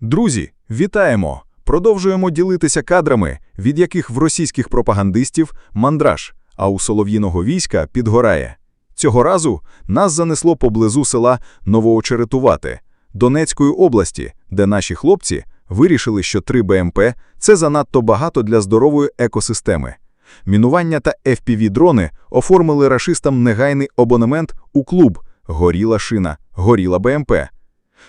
Друзі, вітаємо! Продовжуємо ділитися кадрами, від яких в російських пропагандистів мандраж, а у солов'їного війська підгорає. Цього разу нас занесло поблизу села Новоочеретувати Донецької області, де наші хлопці вирішили, що 3 БМП – це занадто багато для здорової екосистеми. Мінування та FPV-дрони оформили рашистам негайний абонемент у клуб «Горіла шина, горіла БМП».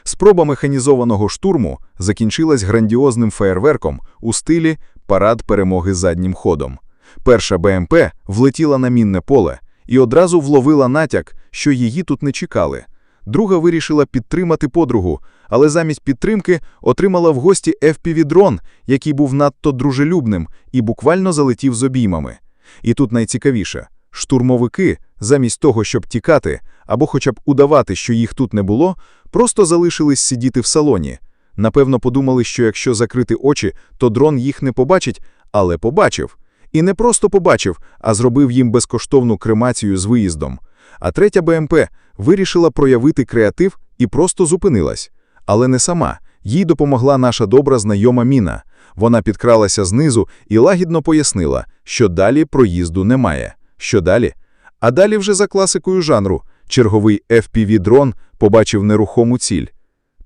Спроба механізованого штурму закінчилась грандіозним феєрверком у стилі «Парад перемоги заднім ходом». Перша БМП влетіла на мінне поле і одразу вловила натяк, що її тут не чекали. Друга вирішила підтримати подругу, але замість підтримки отримала в гості FPV-дрон, який був надто дружелюбним і буквально залетів з обіймами. І тут найцікавіше – штурмовики, замість того, щоб тікати або хоча б удавати, що їх тут не було, просто залишились сидіти в салоні. Напевно, подумали, що якщо закрити очі, то дрон їх не побачить, але побачив. І не просто побачив, а зробив їм безкоштовну кремацію з виїздом. А третя БМП вирішила проявити креатив і просто зупинилась. Але не сама. Їй допомогла наша добра знайома Міна. Вона підкралася знизу і лагідно пояснила, що далі проїзду немає. Що далі? А далі вже за класикою жанру. Черговий FPV-дрон побачив нерухому ціль.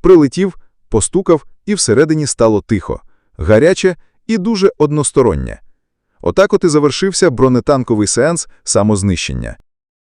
Прилетів, постукав, і всередині стало тихо, гаряче і дуже одностороннє. Отак от і завершився бронетанковий сеанс самознищення.